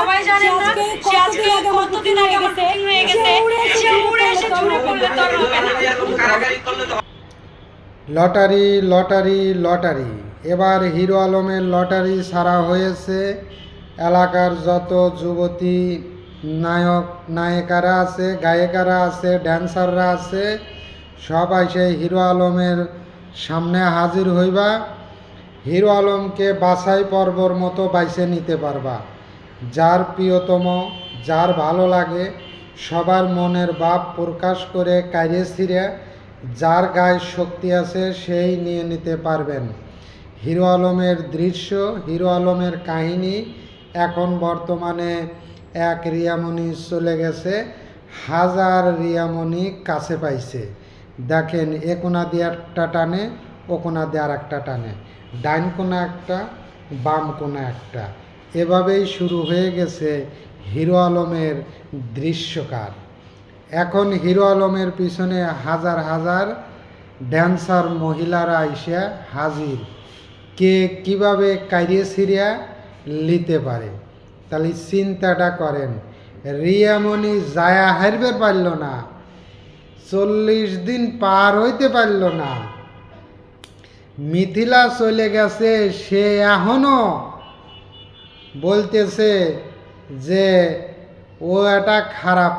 সবাই না আজকে কতদিন আগে হয়ে গেছে? সে উড়ে এসে তো আর হবে না। Lottery lottery lottery. এবার হিরো আলমের লটারি সারা হয়েছে। এলাকার যত যুবতী নায়ক নায়িকারা আছে গায়িকারা আছে ড্যান্সাররা আছে সবাই সেই হিরো আলমের সামনে হাজির হইবা। হিরো আলমকে বাছাই পর্বর মতো বাইছে নিতে পারবা। যার প্রিয়তম, যার ভালো লাগে, সবার মনের ভাব প্রকাশ করে কাইরে ছিঁড়ে, যার গায়ে শক্তি আছে সেই নিয়ে নিতে পারবেন। হিরো আলমের দৃশ্য, হিরো আলমের কাহিনী এখন বর্তমানে এক রিয়ামণি চলে গেছে, হাজার রিয়ামণি কাছে পাইছে। দেখেন, এ কোনা দিয়ে একটা টানে, ও কোনা দিয়ে আর একটা টানে। ডাইন কোনা একটা, বাম কোনা একটা। এভাবেই শুরু হয়ে গেছে হিরো আলমের দৃশ্যকার। এখন হিরো আলমের পিছনে হাজার হাজার ড্যান্সার মহিলারা এসে হাজির। কে কীভাবে কাইরিয়ে সিরিয়া নিতে পারে? তাহলে চিন্তাটা করেন রিয়ামণি জায়া হারবে পারল না, চল্লিশ দিন পার হইতে পারল না। মিথিলা চলে গেছে, সে এখনও বলতেছে যে, ও একটা খারাপ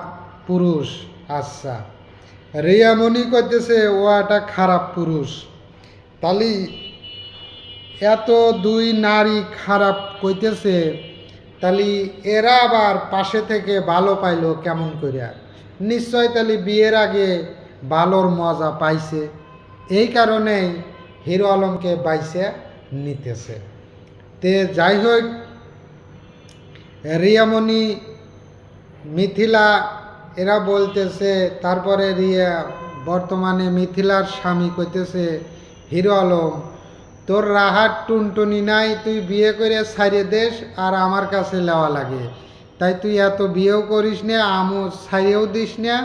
পুরুষ আচ্ছা। রিয়ামণি করতেছে, ও একটা খারাপ পুরুষ। তাহলে এত দুই নারী খারাপ কইতেছে তাহলে এরা আবার পাশে থেকে ভালো পাইলো কেমন করিয়া নিশ্চয় তাহলে বিয়ের আগে ভালোর মজা পাইছে। এই কারণেই হিরো আলমকে বাইছে নিতেছে। তে যাই হোক রিয়ামণি মিথিলা, এরা বলতেছে, তারপরে রিয়া বর্তমানে মিথিলার স্বামী কইতেছে, হিরো আলম, তোর রাহার টুনটুনি নাই, তুই বিয়ে করে ছাড়িয়ে দেশ আর আমার কাছে লেওয়া লাগে। তাই তুই এত বিয়েও করিস না, আমু ছাড়িয়েও দিস না,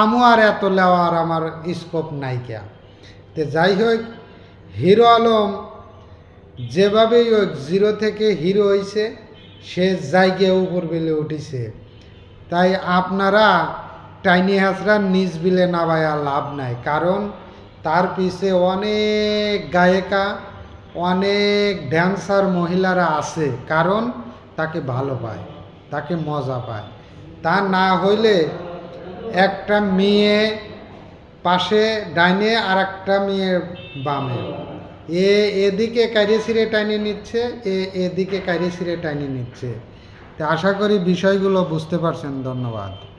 আমু আর এত লেওয়ার আমার স্কোপ নাইকা তো যাই হোক, হিরো আলম যেভাবেই জিরো থেকে হিরো হয়েছে সে জায়গায় উপর বেলে উঠেছে। তাই আপনারা টাইনি হাসরা নিজ বিলে নাবায়া লাভ নাই, কারণ তার পিছে অনেক গায়িকা, অনেক ড্যান্সার মহিলারা আছে, কারণ তাকে ভালো পায়, তাকে মজা পায়। তা না হইলে একটা মেয়ে পাশে ডাইনে আর একটা মেয়ে বামে। এ, এদিকে কাইরে সিরে টাইনে নিচ্ছে, এ, এদিকে কাইরে সিরে টানিয়ে নিচ্ছে। তা আশা করি বিষয়গুলো বুঝতে পারছেন, ধন্যবাদ।